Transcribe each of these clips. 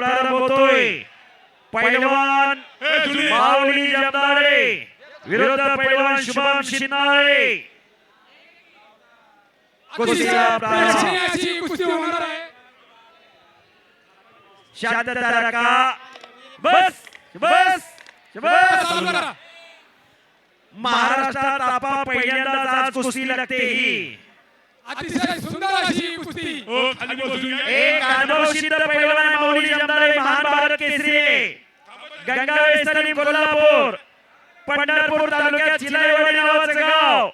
होतोय पैलवान माऊली जमदारे विरुद्ध पैलवान शुभम शिंदाळे कुस्तीला प्रारंभ प्रेक्षणीय कुस्ती होणार आहे. शांतता राखा. बस बस बस. चालू करा. महाराष्ट्रात आपा पहिल्यांदाच आज कुस्ती लागते ही. अतिशय सुंदर अशी कुस्ती. एक अनुभवसिद्ध पैलवान आहे माऊली जमदारे महान भारत केसरी गंगावेस आणि कोल्हापूर. पंढरपूर तालुक्यात चिलाईवाडी नावाचं गाव.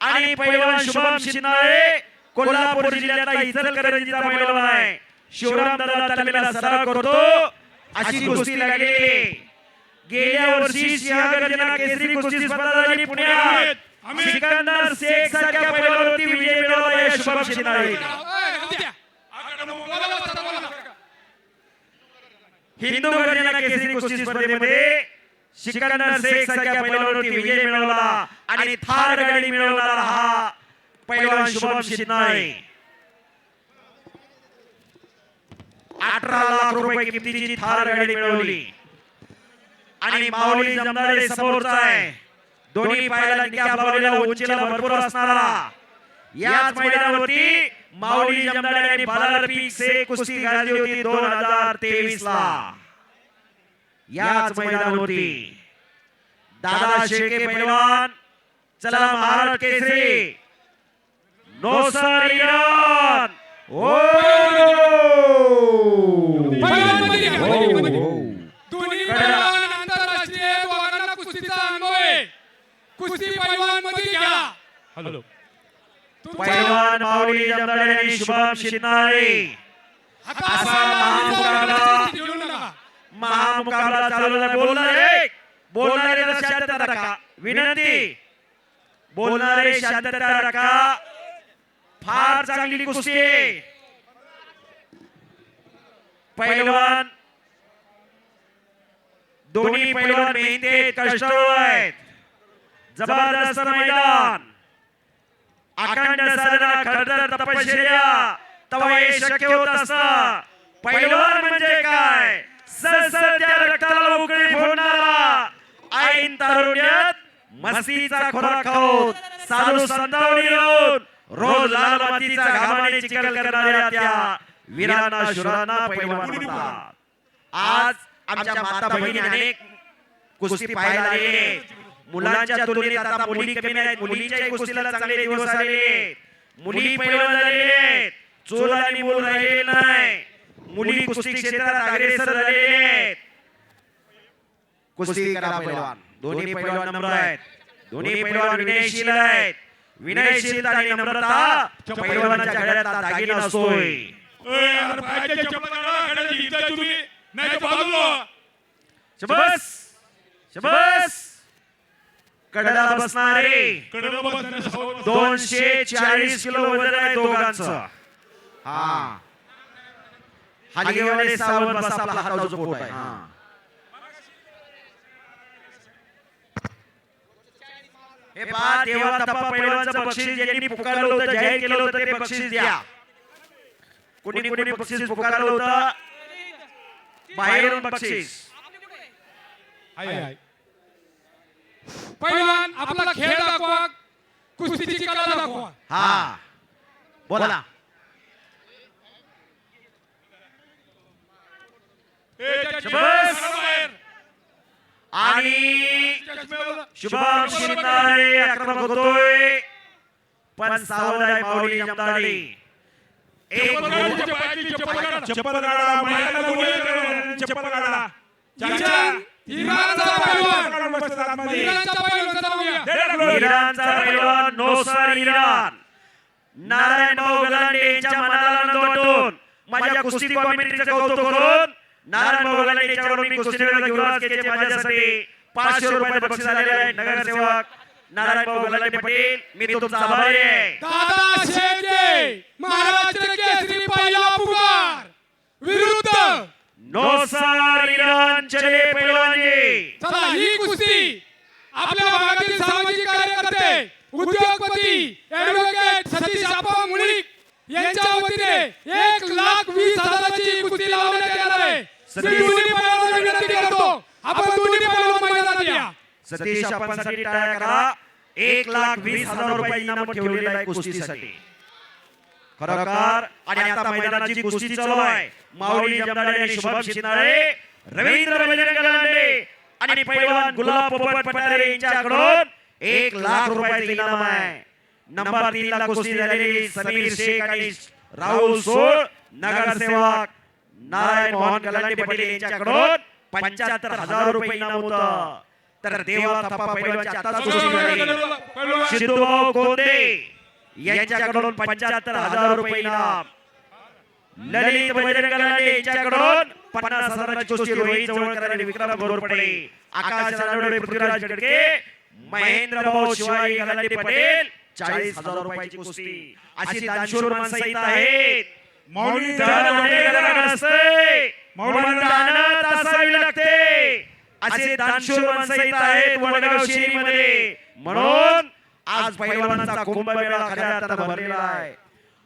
आणि पैलवान शुभम शिंदाळे कोल्हापूर जिल्ह्यातला इचलकरंजीचा पैलवान आहे. शिवराम दादा तालमीला सराव करतो. अशी कुस्ती लागली. गेल्या वर्षी सिंहगर्जना केसरी कुस्ती स्पर्धा झाली पुण्यात. सिकंदर शेख सारख्या पैलवानवरती विजय मिळवला या शुभम. हिंदू गर्जना केसरी कुस्ती स्पर्धेमध्ये सिकंदर शेख सारख्या पैलवानवरती विजय मिळवला आणि थार गाडी मिळवणारा हा पैलवान शुभम शिंदाळे अठरा लाख रुपये किमतीची थार गाडी मिळवली आणि माऊली जमदारे समोरचा आहे दोन्ही पायाला निकाब लावलेला उंचीला भरपूर असणारा. याच मैदानावरती माऊली जमदारे आणि बालाल से कुस्ती गाजली होती दोन हजार तेवीस ला याच मैदानावरती दादा पैलवान चला केसरी. इराण. ओ कुस्ती पैलवानमध्ये घ्या. तुमच्या पैलवान माऊली जमदारे आणि शुभम हातात असा महामुकाबला. महामुकाबला चालवला बोलणारे बोलणारे शांतता राखा. विनंती. बोलणारे शांतता राखा. फार चांगली कुस्ती आहे. पैलवान. दोन्ही पैलवान मेहनती कष्टाळू आहेत. जबरदस्त मैदान. अखंड साधना खडतर तपश्चर्या. तवा हे शक्य होत असतं. पैलवान म्हणजे काय? ससत्या रक्ताला उकळी फोडणारा. ऐन तारुण्यात मस्तीचा खोरा खाऊन साधू संतावणी येऊन रोज लाल मातीचा घामाने चिकल करणाऱ्या त्या वीरांना शुरांना पैलवान म्हणतात. आज आमच्या माता बहिणी अनेक कुस्ती पाहायला आलेले मुलांच्या तुलनेत आता मुली कमी नाहीत. मुलींच्याही कुस्तीला चांगले दिवस आलेले मुली पैलवान झालेले आहेत. चोल आणि मूल राहिलेले नाही. मुली कुस्ती क्षेत्रात अग्रेसर झालेले आहेत. कुस्ती करा पैलवान. दोन्ही पैलवान नम्र आहेत. दोन्ही पैलवान विनयशील आहेत. विनयशीलता आणि नम्रता पैलवानाच्या गळ्यातला दागिना असतोय शबस! शबस! कडला बसणारे. दोनशे चाळीस किलो वजन आहे दोघांचं. हा. हलगेवाले सावध बसा आपला हाताचा पोट आहे. हा. हे पहा तेव्हा तपा पैलवानचं बक्षीस ज्यांनी पुकारलं होतं जाहीर केलं होतं ते बक्षीस द्या. कुणी कुणी बक्षीस पुकारलं होतं? बाहेरून बक्षीस. पैलवान आपला खेळ दाखवा कुस्तीची कला दाखवा. हा. बोला. बस आणि शुभम शिंदाळे आक्रमक होतोय पण सावध आहे माऊली जमदाळे एक चप्पल काढा चप्पल काढा. इराणचा पैलवान! नोसर इराण. नारायण भाऊ गलांडे यांच्या मनाला आनंद वाटून माझ्या कुस्ती कॉमेंट्रीचं कौतुक करून नारायण भाऊ गलांडे यांच्याकडून मी कुस्तीवीर युवराज केचे माझ्यासाठी. पाचशे रुपये बक्षीस आलेले आहे नगरसेवक नारायण भाऊ गलांडे पाटील. मी तुमचा आभारी आहे. दादा शेळके महाराष्ट्र केसरी पहिला पुकार. विरुद्ध! नोसर इराण चले चला ही कुस्ती आपल्या भागातील सामाजिक कार्यकर्ते उद्योगपती ऍडव्होकेट सतीश आप्पा मुळीक यांच्या वतीने एक लाख वीस हजाराची कुस्ती लावण्यात येणार आहे. मी दोन्ही पैलवानांना विनंती करतो. आपण दोन्ही पैलवान मैदानात या. सतीश आपणसाठी टाळ्या करा. एक लाख वीस हजार रुपये इनाम ठेवलेलं आहे कुस्तीसाठी. खरोखर? आणि आता मैदानाची कुस्ती चालू आहे. माऊली जमदाडे आणि शुभम शिंदाळे रवींद्र बजरंग गलांडे आणि पैलवान गुलाब पोपट पठारे यांच्याकडून एक लाख रुपयाचे इनाम आहे. नंबर तीन ला कुस्ती झालेली समीर शेख आणि राहुल सोळ नगरसेवक नारायण मोहन गलांडे पाटील यांच्याकडून पंच्याहत्तर हजार रुपये इनाम होतं. तर देवा थप्पा पैलवानची आताच कुस्ती झाली. सिद्धूभाऊ कोंदे यांच्याकडून पंच्याहत्तर हजार रुपये इनाम. ललित बजरंग लांडे यांच्याकडून पन्नास हजाराची कुस्ती रोहित जवळकर आणि विक्रम घोरपडे आकाश रानडे पृथ्वीराज गडके महेंद्र भाऊ शिवाजी गलांडे पटेल चाळीस हजार रुपयाची कुस्ती. अशी दानशूर माणसं इथं आहेत. असते असावी लागते. असे दानशूर माणसं इथं आहेत वडगाव शिरीमध्ये. म्हणून आज पैलवानांचा कुंभमेळा खऱ्या अर्थानं भरलेला आहे.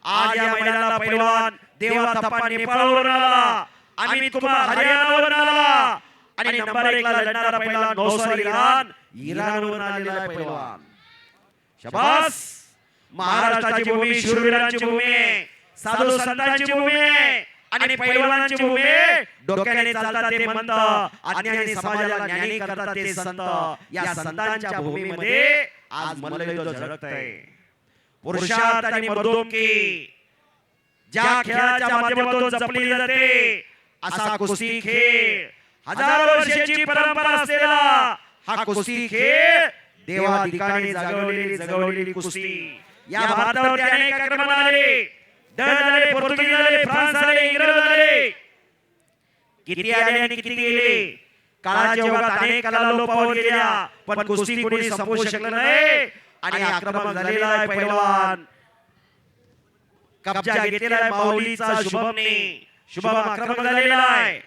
आज या मैदानाला पहिलवान देवा थप्पा नेपाळवरून आला अमित कुमार हरियाणावरून आला आणि नंबर एक ला लढणारा पैलवान नौसर इराण. इराणवरून आलेला आहे पैलवान शबास. महाराष्ट्राची भूमी शूरवीरांची भूमी. साधू संतांची भूमी. आणि पैलवानांची भूमी. डोक्याने चालतात ते मंत. अज्ञानी समाजाला ज्ञानी करतात ते संत. या संतांच्या भूमीमध्ये आज मल्लयुद्ध झळकत आहे पुरुषार्थ आणि मर्दोमकी. ज्या खेळाच्या माध्यमातून जपली जाते असा कुस्ती खेळ. हजारो वर्षाची परंपरा असलेला हा कुस्ती खेळ देवाधिकाने जागवलेली जगवलेली कुस्ती. या भारतावरती अनेक आक्रमण आले. आले. पोर्तुगीज आले फ्रान्स आले इंग्रज आले किती आले आणि किती गेले? काळाच्या युगात अनेक कला लोपावत गेल्या पण कुस्ती कोणी संपवू शकलं नाही. आणि आक्रमक झालेला आहे पैलवान. कब्जा घेतलेला आहे माऊलीचा शुभमने. शुभम आक्रमक झालेला आहे.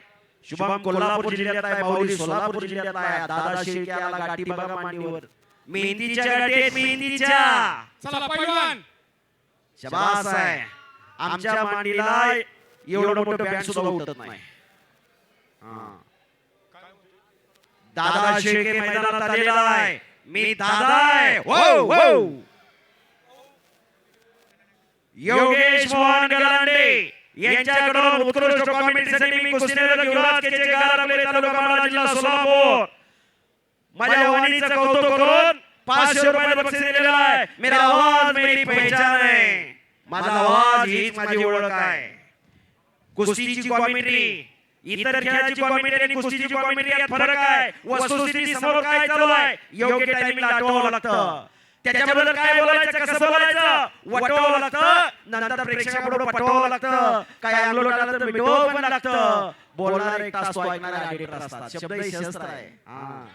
शुभम कोल्हापूर जिल्ह्यात आहे माऊली सोलापूर जिल्ह्यात आहे. दादा शेळके आला गाठी बघा मांडीवर. मेहंदीच्या गाठी आहेत मेहंदीच्या. चला पैलवान. शबास आहे. आमच्या मांडीला एवढं मोठं बँड सुद्धा उठत नाही. दादा शेळके मैदानात आलेला आहे. मी दादा आहे. हो हो योगेश मोहन गलांडे यांच्याकडून उत्कृष्ट कॉमेंट्रीसाठी मी कुस्तीनगर युवराज केचे गार आपले तालुका माडा जिल्हा सोलापूर. माझ्या वाणीचं कौतुक करून पाचशे रुपयाचं बक्षीस दिलेलं आहे. मेरा आवाज मेरी पहचान आहे. माझा आवाज हीच माझी ओळख आहे. कुस्तीची कॉमेंट्री इतर खेळाची कॉमेंट्री आणि कुस्तीची कॉमेंट्री यात फरक आहे. वस्तुस्थिती समोर काय चालू आहे? योग्य टायमिंगला आठवावं लागतं. त्याच्याबद्दल काय बोलायचं कसं बोलायचं वटवावं लागतं नंतर प्रेक्षकापुढे पटवावं लागतं काय अंगलोट आलं तर मिटवावं पण लागतं बोलणारे एक तास ऐकणारे असतात शब्द ही शस्त्र आहे हा.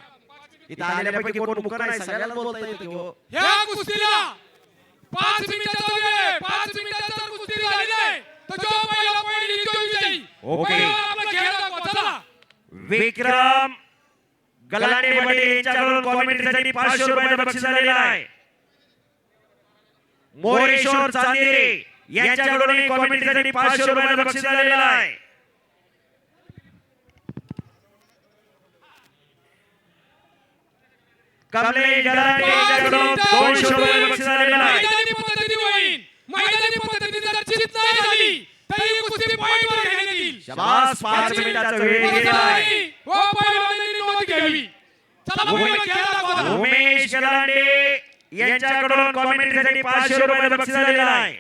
इथं आलेल्यापैकी कोण मुख नाही सगळ्याला बोलता येतं की हो. ह्या कुस्तीला पाच मिनिटाचा वेळ आहे. पाच कुस्ती झाली नाही तर जो पहिला विजयी ओके. आपला खेळ दाखवा विक्रम गलांडे पाटील यांच्याकडून कॉमेंट्रीसाठी पाचशे रुपयाचं बक्षीस आलेलं आहे मोरेश्वर चांदेरे यांच्याकडून कॉमेंट्रीसाठी पाचशे रुपयाचं बक्षीस आलेलं आहे. कमले यांच्याकडून दोनशे बक्षीस आलेलं. शबास पाच मिनिटाचा वेळ. उमेश गलांडे यांच्याकडून कॉमेंट्रीसाठी पाचशे रुपये बक्षीस झालेलं आहे.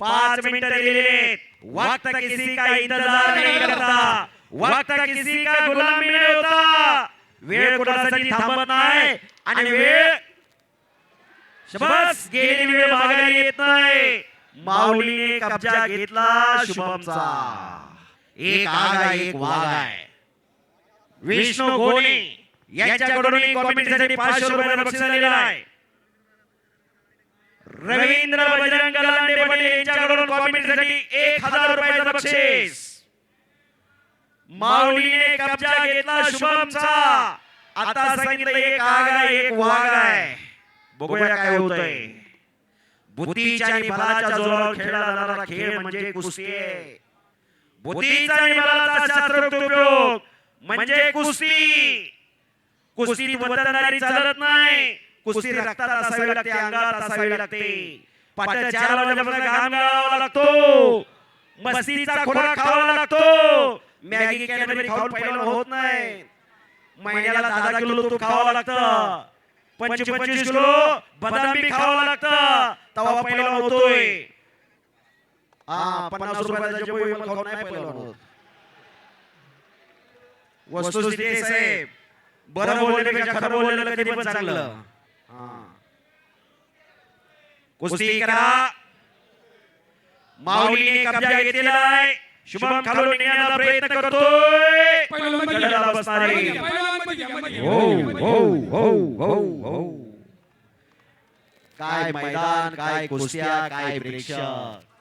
पाच मिनिटं दिलेले आहेत. वक्त किसी का इंतजार नहीं करता. वक्त किसी का गुलामी नहीं होता वेळ कुणासाठी थांबत नाही आणि वेळ शबास गेलेली वेळ मागायला येत नाही. माऊलीने कब्जा घेतला शुभमचा. एक आग आहे एक वाघ आहे. विष्णू गोणी यांच्याकडून कॉमेंट्रीसाठी पाचशे रुपयाचं बक्षीस आलेलं आहे. रवींद्र बजरंग लांडे पाटील यांच्याकडून कॉमेंट्रीसाठी एक हजार रुपयाचं बक्षीस. माऊलीने कब्जा घेतला शुभमचा. आता सांगितलं एक आग आहे एक वाघ आहे. बघूया काय होतंय. बुद्धीच्या आणि बलाच्या जोरावर खेळला जाणारा खेळ म्हणजे कुस्ती आहे. बुद्धीचा आणि बलाचा शास्त्रोक्त उपयोग म्हणजे कुस्ती. कुस्ती वतनदारी चालत नाही. कुस्ती रक्तात असावी लागते अंगात असावी लागते. पाट्या चार वाजल्यापासून घाम गाळावा लागतो. मस्तीचा खोराक खावा लागतो. मॅगी कॅडबरी खाऊन पहिला होत नाही. महिन्याला दहा किलो तूप खावं लागतं. पंच पंचवीस किलो बदाम बी खावं लागतं. तवा पहिला होतोय. हा पन्नास रुपयाचा जे पोहे मला खाऊन नाही पहिला होत. वस्तुस्थिती साहेब. बरं बोलण्यापेक्षा खरं बोललेलं कधी पण चांगलं. हा. कुस्ती करा. माऊलीने कब्जा घेतलेला आहे. शुभम खालून प्रयत्न करतोय. गडाला बसणारे. हो हो हो हो हो. काय मैदान काय कुस्त्या काय प्रेक्षक.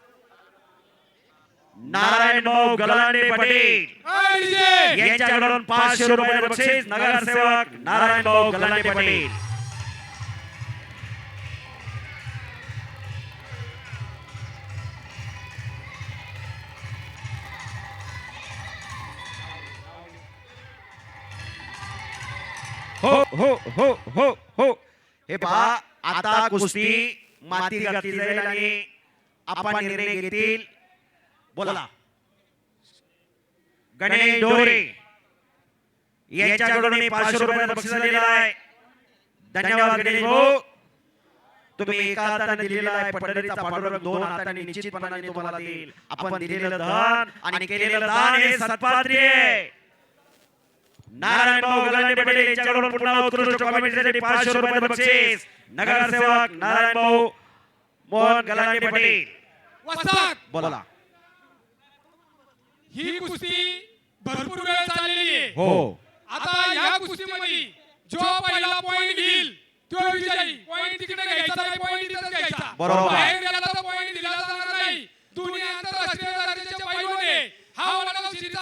नारायण भाऊ गलांडे पटेल. यांच्याकडून पाचशे रुपये बक्षीस नगरसेवक नारायण भाऊ गलांडे पटेल. हो हो हो हो हो. हे पहा आता कुस्ती माती घातली जाईल आणि आपण निर्णय घेतील. बोला. गणेश डोरे. यांच्याकडून पाचशे रुपयाचा बक्षीस आलेला आहे. धन्यवाद गणेश भाऊ. तुम्ही एका हाताने दिलेला आहे पंढरीचा पांडुरंग दोन हाताने निश्चितपणाने तुम्हाला देईल. आपण दिलेलं धन आणि केलेलं दान हे सत्पात्री आहे. नारायण भाऊ गलांडे पटेल यांच्याकडून पुन्हा उत्कृष्ट कॉमेंटसाठी पाचशे रुपयाचं बक्षीस. नगरसेवक नारायण भाऊ मोहन गलांडे पटेल. बोला. ही कुस्ती भरपूर वेळ चाललेली आहे. हो. आता या कुस्तीमध्ये जो पहिला पॉइंट घेईल तो विजयी. पॉइंट तिकडे घ्यायचा नाही पॉइंट घ्यायचा. बरोबर. बाहेर गेला तर पॉइंट दिला जाणार नाही. दोन्ही आंतरराष्ट्रीय दर्जाचे पैलवान आहे. हा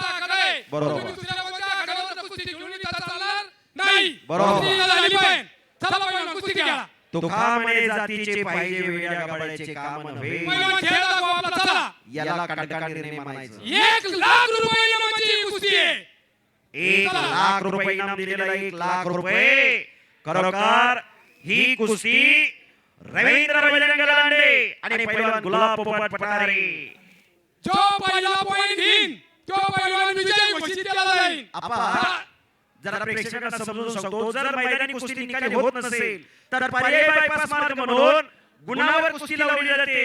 आखाडा आहे. बरोबर. तुम्ही दुसऱ्या कोणत्या आखाड्यावर कुस्ती घेऊन इथं चालणार नाही. बरोबर. कुस्ती झाली पाहिजे चला पैलवान कुस्ती तुकामणे जातीचे पाहिजे वेड्या गबाळ्याचे काम नव्हे. पैलवान खेळ दाखवा आपला चला. याला कडका निर्णय म्हणायचं. एक लाख रुपये इनामाची ही कुस्ती आहे. एक लाख रुपये इनाम दिलेला एक लाख रुपये. खरोखर ही कुस्ती रवींद्र बजरंग लांडे आणि पैलवान गुलाब पोपट पठारे. जो पहिला पॉइंट घेईन तो पैलवान विजय घोषित केला जाईल आपा. जरा प्रेक्षकांना समजून सांगतो. जर मैदानी कुस्ती निकाली होत नसेल तर पर्याय बायपास मार्ग म्हणून गुणावर कुस्ती लावली जाते.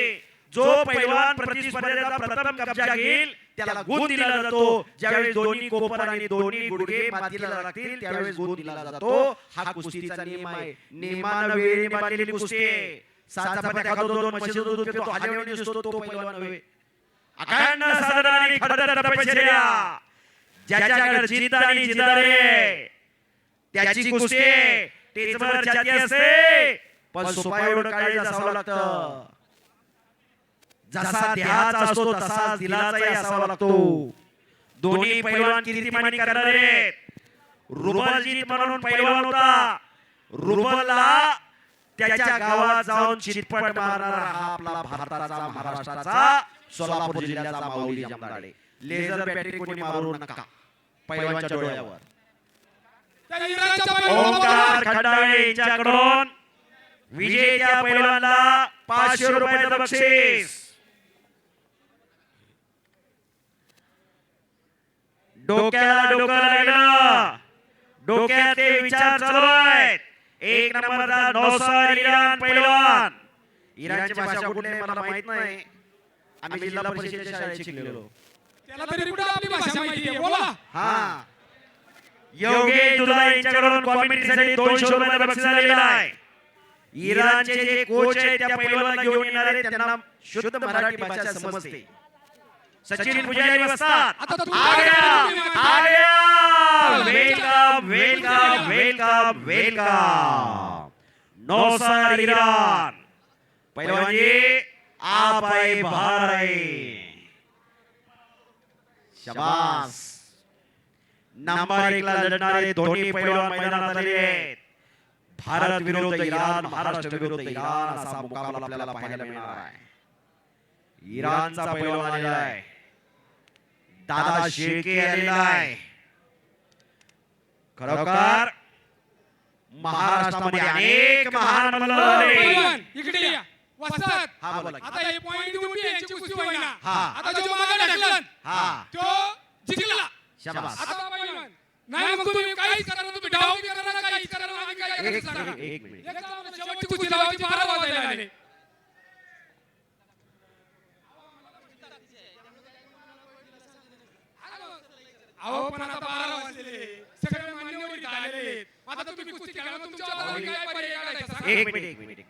जो पैलवान प्रतिस्पर्धेचा प्रथम कब्जा घेईल त्याला गुण दिला जातो. ज्यावेळेस दोन्ही कोपर आणि दोन्ही गुडघे मातीला लागतील त्यावेळेस गुण दिला जातो. हा कुस्तीचा नियम आहे. नियमानं वेळेने बांधलेली कुस्ती आहे. सात चपात्या खातो दोन म्हशीचं दूध पितो हा ज्यावेळी दिसतो तो पैलवान नव्हे. अखंड साधना आणि खडतर तपश्चर्या ज्याच्याकडे जिद्द आणि जिदारे त्याची कुस्ती. टेचभर असते. पण सोपा एवढं असावं लागतं. जसा देहाचा असतो तसा दिलाचाही असावा लागतो. दोन्ही पैलवान कीर्तिमानी करणारे आहेत. रुबलजीत म्हणून पैलवान होता. रुबलला त्याच्या गावात जाऊन चितपट मारणारा हा आपला भारताचा महाराष्ट्राचा सोलापूर जिल्ह्याचा माऊली जमदाडे लेझर बॅटरी कोणी मारू नका. पैलवानच्या डोळ्यावर. त्या इराणच्या पैलवानाला ओंकार खंडाळे यांच्याकडून विजेत्या पैलवानला पाचशे रुपयाचं बक्षीस. डोक्याला डोकं लागलं. डोक्यात ते विचार चालू आहेत एक नंबरचा नौसार इराण पैलवान. इराणची भाषा कुठली आहे मला माहीत नाही. आम्ही जिल्हा परिषदेच्या शाळेत शिकलेलो. त्याला तरी कुठे आपली भाषा माहिती आहे? बोला. हा. योगेश दुधा यांच्याकडून कॉमेडीसाठी दोनशे रुपयाचं बक्षीस आलेलं आहे. इराणचे जे कोच आहेत त्या पैलवानला घेऊन येणार आहेत त्यांना शुद्ध मराठी भाषा समजते. सचिन पुजारी बसतात. आता तू- आ गया, आ गया. Welcome welcome welcome. वेलकम नौसार ईरान पैलवान जी आप आए बाहर आए. शबास. नंबर एक ला लढणारे दोन्ही पैलवान मैदानात आलेले आहेत. भारत विरुद्ध इराण महाराष्ट्र विरुद्ध इराण असा मुकाबला आपल्याला पाहायला मिळणार आहे. इराणचा पैलवान आलेला आहे. दादा शेळके आलेला आहे. खरोखर महाराष्ट्रामध्ये अनेक महान मल्ल इकडे या. वसतात हा बोला की. आता हे पॉइंट देऊन यांची कुस्ती होईना. हा. आता जो मागे ढकलन हा. तो जिंकला. शाबास. आता पैलवान नाही मग तुम्ही काहीच करा तुम्ही डाव बी करा ना काहीच करा ना आम्ही काय एक करायचं सांगा. मिनिट एक मिनिट. एक जाऊन शेवटची कुस्ती लावायची बारा वाजायला आले अहो पण आता बारा वाजले. सगळे मान्यवर इथं आलेले आहेत. आता तुम्ही कुस्ती खेळा तुमच्या हातात काय पर्याय काढायचा सांगा. एक मिनिट एक मिनिट.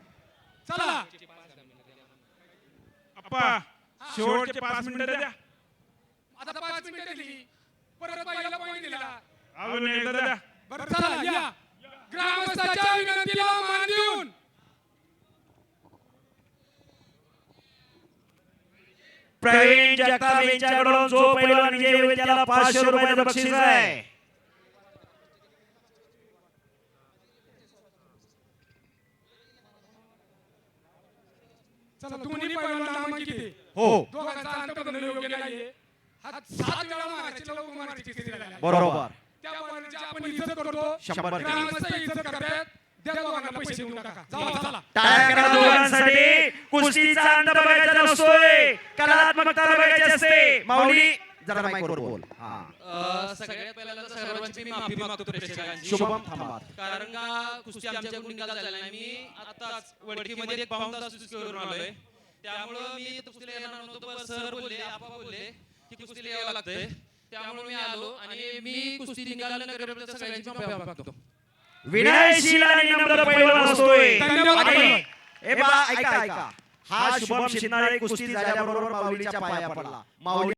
चला. अप्पा शेवटचे पाच मिनिटं द्या आता पाच मिनिटं दिली परत पहिला पॉईंट दिला अजून एकदा द्या बरं चला या ग्रामस्थाच्या विनंतीला मान देऊन प्रवीण जगताप यांच्याकडून जो पैलवान विजय होईल त्याला पाचशे रुपयाचं बक्षीस आहे चला दोन्ही पैलवान नामांकित आहे. हो. दोघांचा अंतर बंधन योग्य नाहीये. हा सात वेळा मारायची लवकर मारायची स्थिती झाली. बरोबर. त्या बैलाची आपण इज्जत करतो शंभर टक्के. ग्रामस्थ इज्जत करतात त्या दोघांना पैसे देऊन टाका. जावा चला. टाळ्या करा दोघांसाठी. कुस्तीचा अंत बघायचा नसतोय. कलात्मकता बघायची असते. माऊली जरा माईकवर बोल. हा. अ, सगळ्यात पहिल्यांदा तर सर्वांची मी माफी मागतो प्रेक्षकांची. शुभम थांबा. कारण का कुस्ती आमच्याकडून निकाल झाला नाही. मी आताच वडकीमध्ये एक पाऊन तास कुस्ती करून आलोय त्यामुळं मी कुस्तीला येणार नव्हतो पण सर बोलले आपा बोलले की कुस्तीला यावं लागतंय. त्यामुळे मी आलो आणि मी कुस्ती सगळ्यांची माफी मागतो. असतोय. आणि. हे ऐका ऐका. हा शुभम शिंदे कुस्ती झाल्याबरोबर माऊलीच्या पाया पडला. माऊली